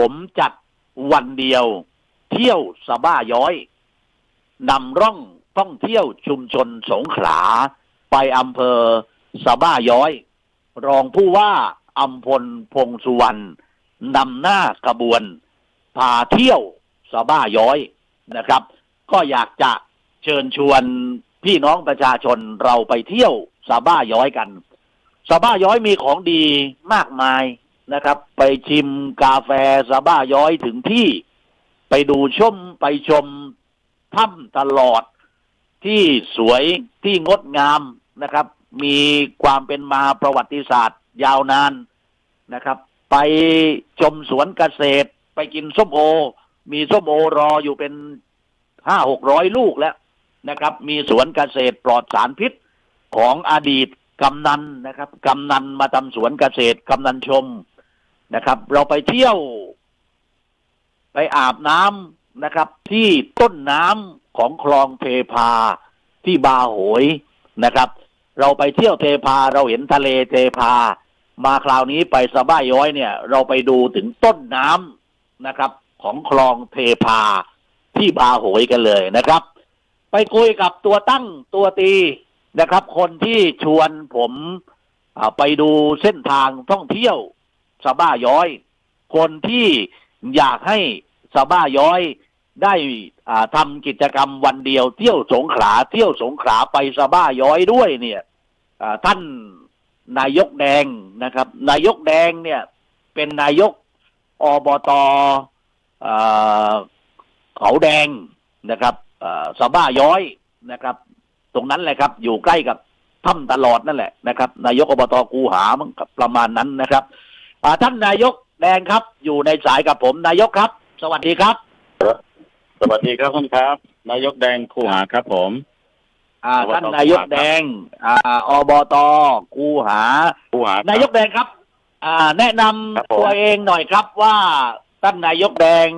ผมจัดวันเดียว เที่ยวสบ้าย้อยนำร่องท่องเที่ยวชุมชนสงขลา ไปอำเภอสบ้าย้อย รองผู้ว่าอัมพลพงสุวรรณนำหน้ากระบวน พาเที่ยวสบ้าย้อยนะครับ ก็อยากจะเชิญชวนพี่น้องประชาชนเราไปเที่ยวสบ้าย้อยกันสบ้าย้อยมีของดีมากมาย นะครับ ไปชิมกาแฟสะบ้าย้อยถึงที่ ไปดูชมไปชมถ้ำตลอดที่สวยที่งดงามนะครับ มีความเป็นมาประวัติศาสตร์ ยาวนานนะครับ ไปชมสวนเกษตร ไปกินส้มโอ มีส้มโอรออยู่เป็นห้าหกร้อยลูกแล้วนะครับ มีสวนเกษตรปลอดสารพิษของอดีตกำนันนะครับ กำนันมาทำสวนเกษตร กำนันชม นะครับ เราไปเที่ยว ไปอาบน้ำนะครับ ที่ต้นน้ำของคลองเทพาที่บาโหยนะครับ เราไปเที่ยวเทพาเราเห็นทะเลเทพา มาคราวนี้ไปสะบ้าย้อยเนี่ย เราไปดูถึงต้นน้ำนะครับ ของคลองเทพาที่บาโหยกันเลยนะครับ ไปคุยกับตัวตั้งตัวตีนะครับ คนที่ชวนผมไปดูเส้นทางท่องเที่ยว สะบ้าย้อย คนที่อยากให้สะบ้าย้อยได้อ่าทำกิจกรรมวันเดียวเที่ยวสงขลาเที่ยวสงขลาไปสะบ้าย้อยด้วยเนี่ยท่านนายกแดงนะครับ นายกแดงเนี่ยเป็นนายกอบตอเขาแดงนะครับอ่าสบ้าย้อยนะครับ ตรงนั้นแหละครับ อยู่ใกล้กับถ้ำตลอดนั่นแหละนะครับ นายกอบตกูหามั้งครับประมาณนั้นนะครับ ท่านนายกแดงครับ อยู่ในสายกับผมนายกครับ สวัสดีครับ สวัสดีครับท่านครับ นายกแดงคูหาครับผม อ่าอบตท่านนายกแดง อ่าอบตกูหาคูหาครับนายกแดงครับ อ่า แนะนำครับผมตัวเองหน่อยครับว่าท่านนายกแดง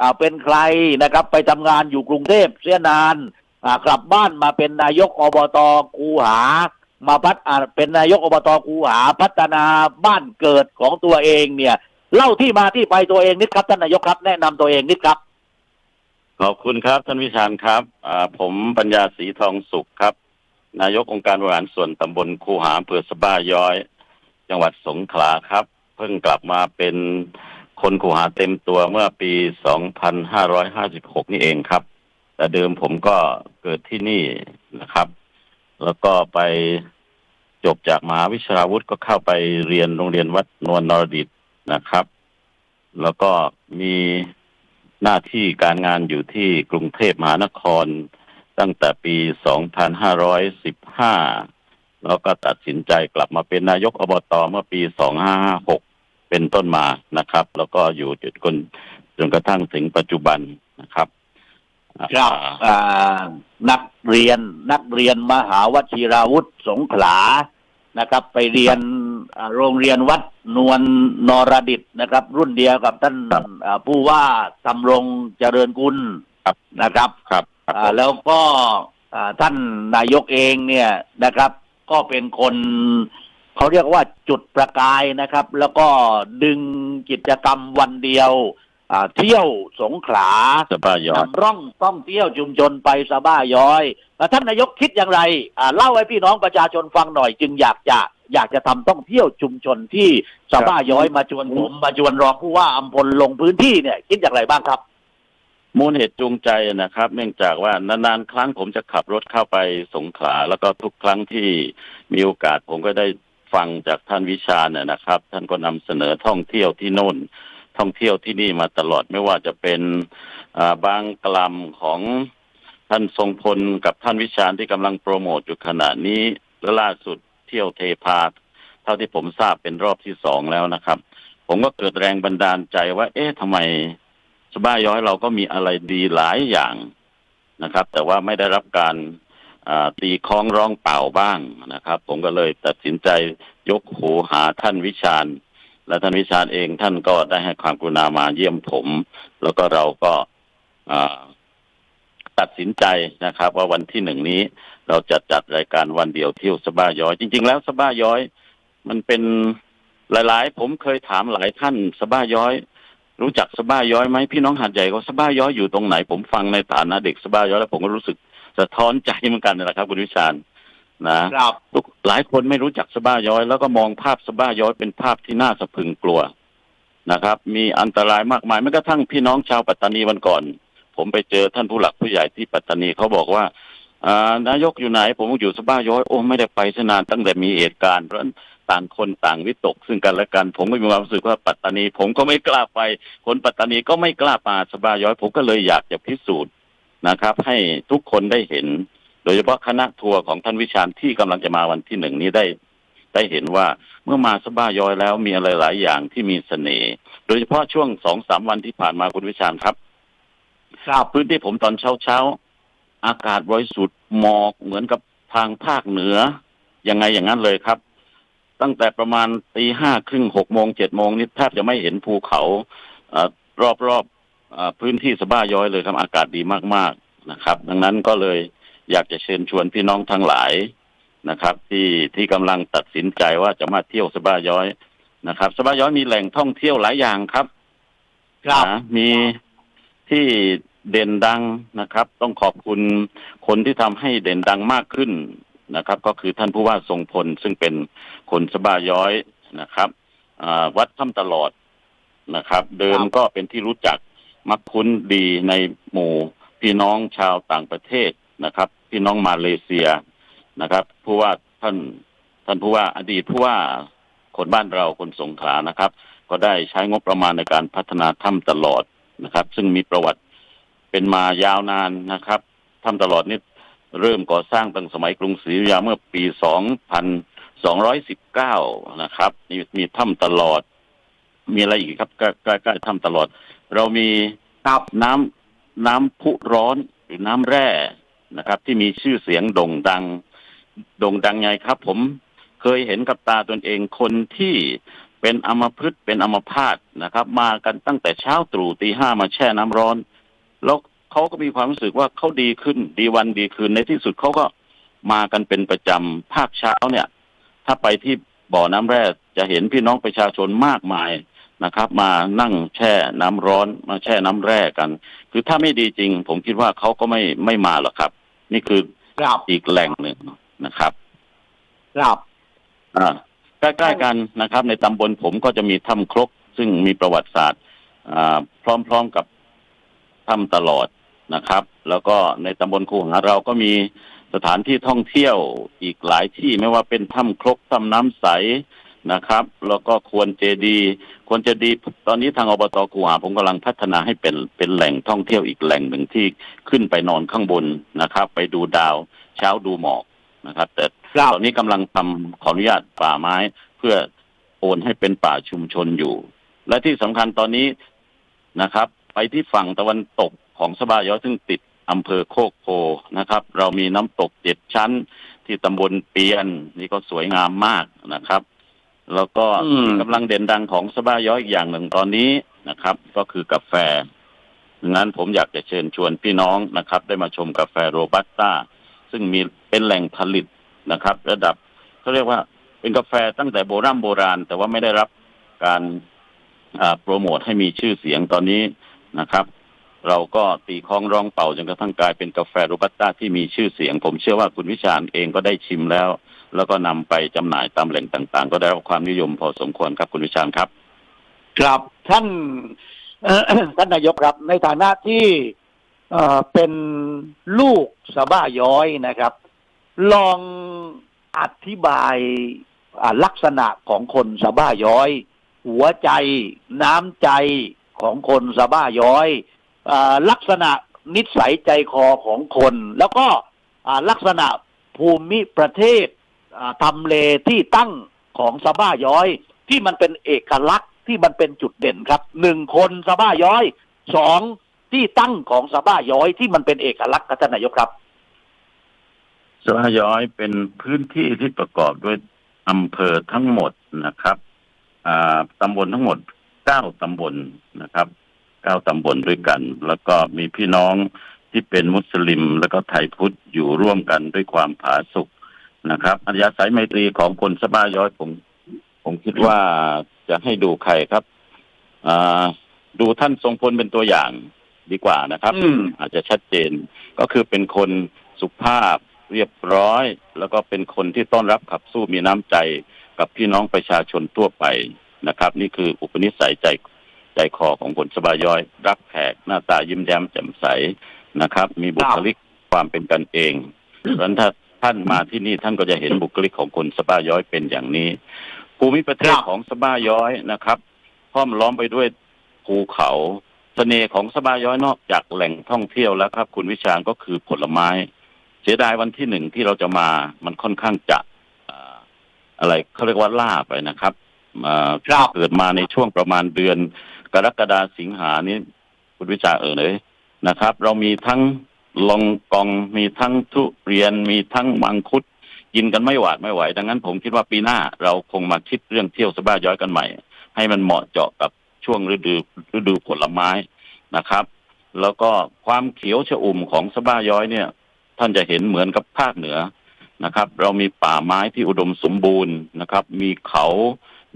อ่าเป็นใครนะครับ ไปทำงานอยู่กรุงเทพเสียนาน อ่ากลับบ้านมาเป็นนายกอบตกูหา มาพัฒอ่าเป็นนายกอบตกูหาพัฒนาบ้านเกิดของตัวเองเนี่ย เล่าที่มาที่ไปตัวเองนิดครับท่านนายกครับ แนะนำตัวเองนิดครับ ขอบคุณครับท่านวิชาญครับผมปัญญาศรีทองสุขครับ นายกองค์การบริหารส่วนตำบลคูหาอำเภอสบ้าย้อย จังหวัดสงขลาครับ เพิ่งกลับมาเป็นคนคูหาเต็มตัวเมื่อปี 2556 นี่เองครับ แต่เดิมผมก็เกิดที่นี่นะครับ แล้วก็ไป จบจากมหาวิชาวุธก็เข้าไปเรียนโรงเรียนวัดนวลนรดิตนะครับ แล้วก็มีหน้าที่การงานอยู่ที่กรุงเทพมหานคร ตั้งแต่ปี 2515 แล้วก็ตัดสินใจกลับมาเป็นนายกอบตเมื่อปี 2556 เป็นต้นมานะครับ แล้วก็อยู่จนจนจนกระทั่งถึงปัจจุบันนะครับครับอ่าอ่านักเรียนนักเรียนมหาวชิราวุธสงขลา นะครับ ไปเรียนอ่าโรงเรียนวัดนวลนรดิตนะครับ รุ่นเดียวกับท่านอ่าผู้ว่าทำรงเจริญกุลครับนะครับครับครับอ่าแล้วก็อ่าท่านนายกเองเนี่ยนะครับ ก็เป็นคนเขาเรียกว่าจุดประกายนะครับ แล้วก็ดึงกิจกรรมวันเดียวอ่าเที่ยวสงขลาสะบ้าย้อยนำร่องต้องเที่ยวชุมชนไปสะบ้าย้อยแล้ว ท่านนายกคิดอย่างไรอ่าเล่าให้พี่น้องประชาชนฟังหน่อย จึงอยากจะอยากจะทำต้องเที่ยวชุมชนที่สะบ้าย้อยมาชวนผมมาชวนรองผู้ว่าอัมพลลงพื้นที่เนี่ย คิดอย่างไรบ้างครับ มูลเหตุจูงใจนะครับ เนื่องจากว่านานๆครั้งผมจะขับรถเข้าไปสงขลาแล้วก็ทุกครั้งที่มีโอกาสผมก็ได้ฟังจากท่านวิชาเนี่ยนะครับ ท่านก็นำเสนอท่องเที่ยวที่โน่น ท่องเที่ยวที่นี่มาตลอดไม่ว่าจะเป็นอ่าบางกลัมของ ท่านทรงพลกับท่านวิชาญที่กำลังโปรโมทอยู่ขณะนี้และล่าสุดเที่ยวเทพาเท่าที่ผมทราบเป็นรอบที่สองแล้วนะครับ ผมก็เกิดแรงบันดาลใจว่า เอ๊ะทำไมสบ้าย้อยเราก็มีอะไรดีหลายอย่างนะครับ แต่ว่าไม่ได้รับการตีคล้องร้องเปล่าบ้างนะครับ ผมก็เลยตัดสินใจยกหูหาท่านวิชาญ และท่านวิชาญเองท่านก็ได้ให้ความกรุณามาเยี่ยมผม แล้วก็เราก็ ตัดสินใจนะครับ ว่าวันที่หนึ่งนี้ เราจะจัดรายการวันเดียวเที่ยวสบ้าย้อย จริง ๆ แล้วสบ้าย้อย มันเป็นหลาย ๆ ผมเคยถามหลายท่านสบ้าย้อย รู้จักสะบ้าย้อยไหมพี่น้องหาดใหญ่ก็สะบ้าย้อยอยู่ตรงไหน ผมฟังในฐานะเด็กสะบ้าย้อยแล้วผมก็รู้สึกสะท้อนใจเหมือนกันนะครับคุณวิชาญนะครับทุกหลายคนไม่รู้จักสะบ้าย้อย แล้วก็มองภาพสะบ้าย้อยเป็นภาพที่น่าสะพรึงกลัวนะครับ มีอันตรายมากมายแม้กระทั่งพี่น้องชาวปัตตานีวันก่อน ผมไปเจอท่านผู้หลักผู้ใหญ่ที่ปัตตานีเขาบอกว่าอ่านายกอยู่ไหน ผมอยู่สบ้าย้อยโอ้ไม่ได้ไปสนานตั้งแต่มีเหตุการณ์เพราะต่างคนต่างวิตก ซึ่งกันและกัน ผมก็มีความรู้สึกว่าปัตตานี ผมก็ไม่กล้าไป คนปัตตานีก็ไม่กล้ามาสบ้าย้อย ผมก็เลยอยากจะพิสูจน์นะครับ ให้ทุกคนได้เห็น โดยเฉพาะคณะทัวร์ของท่านวิชาญที่กำลังจะมาวันที่หนึ่งนี้ได้ได้เห็นว่าเมื่อมาสบ้าย้อยแล้วมีอะไรหลายอย่างที่มีเสน่ห์โดยเฉพาะช่วงสองสามวันที่ผ่านมาคุณวิชาญครับ ครับพื้นที่ผมตอนเช้าเช้าๆอากาศบริสุทธิ์หมอกเหมือนกับทางภาคเหนือยังไงอย่างนั้นเลยครับ ตั้งแต่ประมาณตีห้าครึ่งหกโมงเจ็ดโมงนี่แทบจะไม่เห็นภูเขาเออรอบรอบๆเอ่อพื้นที่สะบ้าย้อยเลยครับ อากาศดีมากๆนะครับ ดังนั้นก็เลยอยากจะเชิญชวนพี่น้องทั้งหลายนะครับ ที่ที่กำลังตัดสินใจว่าจะมาเที่ยวสะบ้าย้อยนะครับสะบ้าย้อยมีแหล่งท่องเที่ยวหลายอย่างครับครับนะมี ที่เด่นดังนะครับ ต้องขอบคุณคนที่ทำให้เด่นดังมากขึ้นนะครับ ก็คือท่านผู้ว่าทรงพลซึ่งเป็นคนสบาย้อยนะครับวัดถ้ำตลอดนะครับ เดิมก็เป็นที่รู้จักมักคุ้นดีในหมู่พี่น้องชาวต่างประเทศนะครับ พี่น้องมาเลเซียนะครับผู้ว่าท่านท่านผู้ว่าอดีตผู้ว่าคนบ้านเราคนสงขลานะครับ ก็ได้ใช้งบประมาณในการพัฒนาถ้ำตลอด นะครับ ซึ่งมีประวัติเป็นมายาวนานนะครับถ้ำตลอดนี่เริ่มก่อสร้างตั้งสมัยกรุงศรีอยุธยาเมื่อปี 2219 นะครับมีมีถ้ำตลอด มีอะไรอีกครับใกล้ใกล้ใกล้ถ้ำตลอด เรามีครับน้ำน้ำพุร้อนหรือน้ำแร่นะครับ ที่มีชื่อเสียงโด่งดัง โด่งดังไงครับ ผมเคยเห็นกับตาตนเองคนที่ เป็นอัมพฤกษ์เป็นอัมพาตนะครับ มากันตั้งแต่เช้าตรู่ตีห้ามาแช่น้ำร้อน แล้วเขาก็มีความรู้สึกว่าเขาดีขึ้น ดีวันดีคืนในที่สุดเขาก็มากันเป็นประจำภาคเช้าเนี่ย ถ้าไปที่บ่อน้ำแร่จะเห็นพี่น้องประชาชนมากมายนะครับ มานั่งแช่น้ำร้อน มาแช่น้ำแร่กัน คือถ้าไม่ดีจริง ผมคิดว่าเขาก็ไม่ไม่มาหรอกครับ นี่คือครับอีกแหล่งหนึ่งนะครับครับอ่า ใกล้ๆกันนะครับ ในตำบลผมก็จะมีถ้ำครก ซึ่งมีประวัติศาสตร์พร้อมๆกับถ้ำตลอดนะครับ แล้วก็ในตำบลคูหาเราก็มีสถานที่ท่องเที่ยวอีกหลายที่ไม่ว่าเป็นถ้ำครกถ้ำน้ำใสนะครับ แล้วก็ควรเจดียควรเจดียตอนนี้ทางอบตคูหาผมกำลังพัฒนาให้เป็นเป็นแหล่งท่องเที่ยวอีกแหล่งหนึ่งที่ขึ้นไปนอนข้างบนนะครับ ไปดูดาวเช้าดูหมอกนะครับ แต่ครับ ตอนนี้กำลังทำขออนุญาตป่าไม้ เพื่อโอนให้เป็นป่าชุมชนอยู่ และที่สำคัญตอนนี้นะครับ ไปที่ฝั่งตะวันตกของสะบาย้อยซึ่งติดอำเภอโคกโพนะครับ เรามีน้ำตกเจ็ดชั้น ที่ตำบลเปียน นี่ก็สวยงามมากนะครับ แล้วก็อืมที่กำลังเด่นดังของสะบาย้อยอีกอย่างหนึ่งตอนนี้นะครับ ก็คือกาแฟดังนั้นผมอยากจะเชิญชวนพี่น้องนะครับ ได้มาชมกาแฟโรบัสต้า ซึ่งมีเป็นแหล่งผลิต นะครับ ระดับเขาเรียกว่าเป็นกาแฟตั้งแต่โบราณโบราณ แต่ว่าไม่ได้รับการโปรโมทให้มีชื่อเสียงตอนนี้นะครับ เราก็ตีคล้องร้องเป่าจนกระทั่งกลายเป็นกาแฟโรบัสต้าที่มีชื่อเสียง ผมเชื่อว่าคุณวิชาญเองก็ได้ชิมแล้ว แล้วก็นำไปจำหน่ายตามแหล่งต่าง ๆ ก็ได้รับความนิยมพอสมควรครับคุณวิชาญครับ ครับท่านท่านนายกครับในฐานะที่เป็นลูกสะบ้าย้อยนะครับ ลองอธิบายลักษณะของคนสะบ้าย้อย หัวใจน้ำใจของคนสะบ้าย้อยอลักษณะนิสัยใจคอของคน แล้วก็ลักษณะภูมิประเทศทำเลที่ตั้งของสะบ้าย้อย ที่มันเป็นเอกลักษณ์ที่มันเป็นจุดเด่นครับหนึ่งคนสะบ้าย้อยสองที่ตั้งของสะบ้าย้อยที่มันเป็นเอกลักษณ์ครับท่านนายกครับ สะพานย้อยเป็นพื้นที่ที่ประกอบด้วยอำเภอทั้งหมดนะครับอ่าตำบลทั้งหมดเก้าตำบลนะครับเก้าตำบลด้วยกัน แล้วก็มีพี่น้องที่เป็นมุสลิม แล้วก็ไทยพุทธอยู่ร่วมกันด้วยความผาสุกนะครับอัธยาศัยไมตรีของคนสะบ้าย้อยผมผมคิดว่าจะให้ดูใครครับอ่าดูท่านทรงพลเป็นตัวอย่างดีกว่านะครับอืมอาจจะชัดเจนก็คือเป็นคนสุภาพ เรียบร้อย แล้วก็เป็นคนที่ต้อนรับขับสู้มีน้ำใจกับพี่น้องประชาชนทั่วไปนะครับ นี่คืออุปนิสัยใจใจคอของคนสบายย้อย รับแขกหน้าตายิ้มแย้มแจ่มใสนะครับ มีบุคลิกความเป็นกันเองเพราะฉะนั้นถ้าท่านมาที่นี่ท่านก็จะเห็นบุคลิกของคนสบายย้อยเป็นอย่างนี้ ภูมิประเทศครับของสบายย้อยนะครับห้อมล้อมไปด้วยภูเขาเสน่ห์ของสบายย้อยนอกจากแหล่งท่องเที่ยวแล้วครับ คุณวิชาญก็คือผลไม้ เสียดายวันที่หนึ่งที่เราจะมา มันค่อนข้างจะอ่าอะไรเขาเรียกว่าล่าไปนะครับอ่าครับเกิดมาในช่วงประมาณเดือน กรกฎาสิงหานี้คุณวิชาเออเลยนะครับ เรามีทั้งลองกองมีทั้งทุเรียนมีทั้งมังคุดกินกันไม่หวาดไม่ไหว ดังนั้นผมคิดว่าปีหน้าเราคงมาคิดเรื่องเที่ยวสบ้าย้อยกันใหม่ ให้มันเหมาะเจาะกับช่วงฤดูฤดูผลไม้นะครับ แล้วก็ความเขียวชอุ่มของสบ้าย้อยเนี่ย ท่านจะเห็นเหมือนกับภาคเหนือนะครับ เรามีป่าไม้ที่อุดมสมบูรณ์นะครับ มีเขา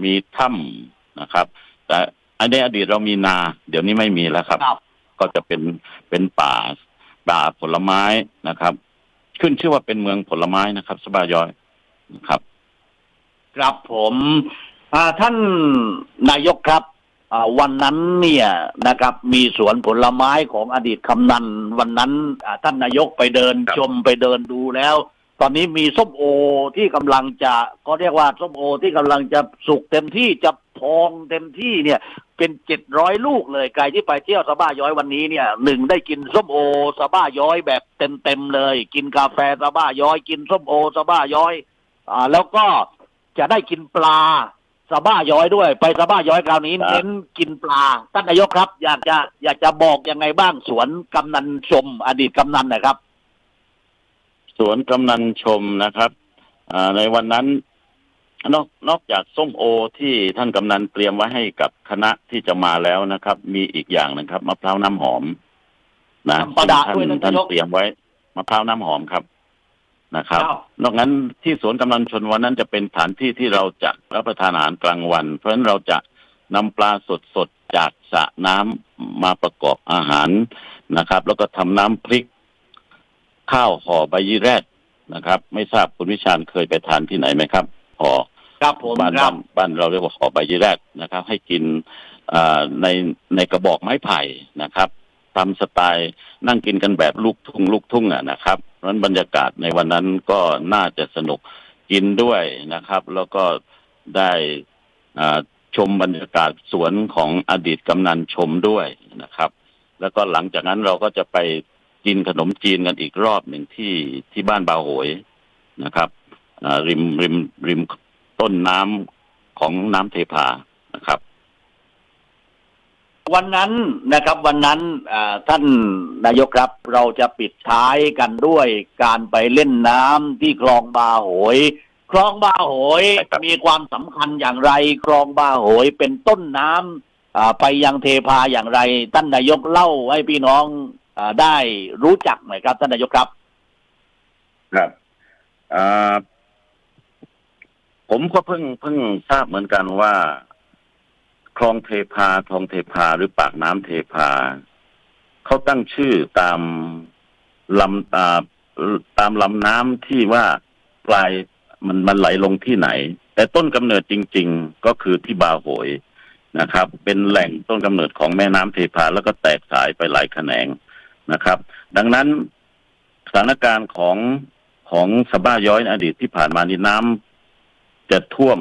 มีถ้ำนะครับ แต่อันในอดีตเรามีนา เดี๋ยวนี้ไม่มีแล้วครับครับก็จะเป็นเป็นป่าป่าผลไม้นะครับ ขึ้นชื่อว่าเป็นเมืองผลไม้นะครับ สบายย้อยนะครับ ครับผมอ่าท่านนายกครับอ่า วันนั้นเนี่ยนะครับมีสวนผลไม้ของอดีตคำนันวันนั้นอ่าท่านนายกไปเดินครับชมไปเดินดูแล้ว ตอนนี้มีส้มโอที่กำลังจะก็เรียกว่าส้มโอที่กำลังจะสุกเต็มที่จะพองเต็มที่เนี่ยเป็นเจ็ดร้อยลูกเลยใครที่ไปเที่ยวสะบ้าย้อยวันนี้เนี่ยหนึ่งได้กินส้มโอสะบ้าย้อยแบบเต็มเต็มๆเลย กินกาแฟสะบ้าย้อย กินส้มโอสะบ้าย้อยอ่าแล้วก็จะได้กินปลา สะบ้าย้อยด้วย ไปสะบ้าย้อยคราวนี้ครับเน้นกินปลาท่านนายกครับ อยากจะอยากจะบอกยังไงบ้างสวนกำนันชม อดีตกำนันนะครับ สวนกำนันชมนะครับอ่าในวันนั้นนอกนอกจากส้มโอที่ท่านกำนันเตรียมไว้ให้กับคณะที่จะมาแล้วนะครับ มีอีกอย่างนะครับมะพร้าวน้ำหอม นะน้ำปลาดาท่านด้วยนะท่านนายกเตรียมไว้มะพร้าวน้ำหอมครับ นะครับครับ นอกนั้นที่สวนกำนันชนวันนั้นจะเป็นสถานที่ที่เราจะรับประทานอาหารกลางวัน เพราะฉะนั้นเราจะนำปลาสดๆจากสระน้ำมาประกอบอาหารนะครับ แล้วก็ทำน้ำพริก ข้าวห่อใบยี่แรดนะครับ ไม่ทราบคุณวิชาญเคยไปทานที่ไหนไหมครับห่อครับผมบ้านครับ้าบนบ้านเราเรียกว่าห่อใบยี่แรดนะครับ ให้กินอ่าในในกระบอกไม้ไผ่นะครับ ทำสไตล์นั่งกินกันแบบลูกทุ่งลูกทุ่งอะนะครับเพราะนั้นบรรยากาศในวันนั้นก็น่าจะสนุกกินด้วยนะครับ แล้วก็ได้ชมบรรยากาศสวนของอดีตกำนันชมด้วยนะครับ แล้วก็หลังจากนั้นเราก็จะไปกินขนมจีนกันอีกรอบหนึ่งที่ที่บ้านบาโหยนะครับริมริมริมต้นน้ำของน้ำเทพานะครับ วันนั้นนะครับวันนั้นอ่าท่านนายกครับ เราจะปิดท้ายกันด้วยการไปเล่นน้ำที่คลองบาโหย คลองบาโหยใช่ครับมีความสำคัญอย่างไร คลองบาโหยเป็นต้นน้ำอ่าไปยังเทพาอย่างไร ท่านนายกเล่าให้พี่น้องอาได้รู้จักหน่อยครับ ท่านนายกครับ ครับอ่าผมก็เพิ่งเพิ่งทราบเหมือนกันว่า คลองเทพาคลองเทพาหรือปากน้ำเทพาเขาตั้งชื่อตามลำอ่าตามลำน้ำที่ว่าปลายมันมันไหลลงที่ไหน แต่ต้นกำเนิดจริง ๆ ก็คือที่บาโหยนะครับ เป็นแหล่งต้นกำเนิดของแม่น้ำเทพาแล้วก็แตกสายไปหลายแขนงนะครับ ดังนั้นสถานการณ์ของของสะบ้าย้อยในอดีตที่ผ่านมานี่น้ำจะท่วม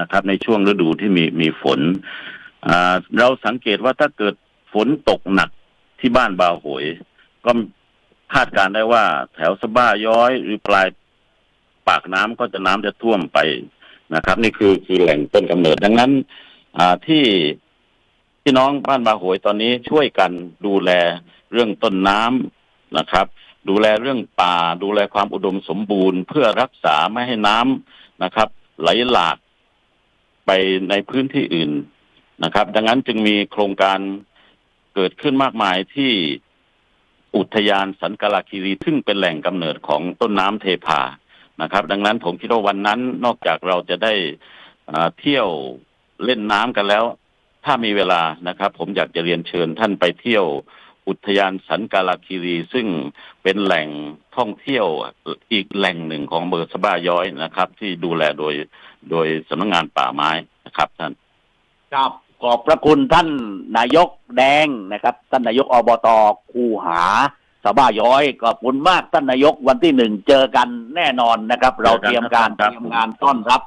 นะครับ ในช่วงฤดูที่มีมีฝนเราสังเกตว่าถ้าเกิดฝนตกหนักที่บ้านบาโหยก็คาดการได้ว่า แถวสะบ้าย้อยหรือปลายปากน้ำก็จะน้ำจะท่วมไปนะครับ นี่คือคือแหล่งต้นกำเนิดดังนั้น อ่าที่พี่น้องบ้านบาโหยตอนนี้ช่วยกันดูแลเรื่องต้นน้ำนะครับ ดูแลเรื่องป่า ดูแลความอุดมสมบูรณ์ เพื่อรักษาไม่ให้น้ำนะครับ ไหลหลาก ไปในพื้นที่อื่นนะครับ ดังนั้นจึงมีโครงการเกิดขึ้นมากมายที่อุทยานสันกลาคีรีซึ่งเป็นแหล่งกำเนิดของต้นน้ำเทพานะครับ ดังนั้นผมคิดว่าวันนั้นนอกจากเราจะได้อ่าเที่ยวเล่นน้ำกันแล้ว ถ้ามีเวลานะครับ ผมอยากจะเรียนเชิญท่านไปเที่ยว อุทยานสันกาลาคีรี ซึ่งเป็นแหล่งท่องเที่ยวอีกแหล่งหนึ่งของอำเภอสะบ้าย้อยนะครับ ที่ดูแลโดยโดยสำนักงานป่าไม้นะครับท่านครับขอบพระคุณท่านนายกแดงนะครับ ท่านนายกอบตคูหาสะบ้าย้อยขอบคุณมากท่านนายกวันที่หนึ่งเจอกันแน่นอนนะครับ เราเตรียมการครับเตรียมงานต้อนรับ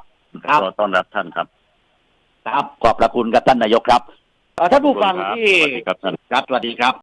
ครับก็ต้อนรับท่านครับ ครับขอบพระคุณกับท่านนายกครับเอ่อท่านผู้ฟังที่สวัสดีครับท่านครับสวัสดีครับ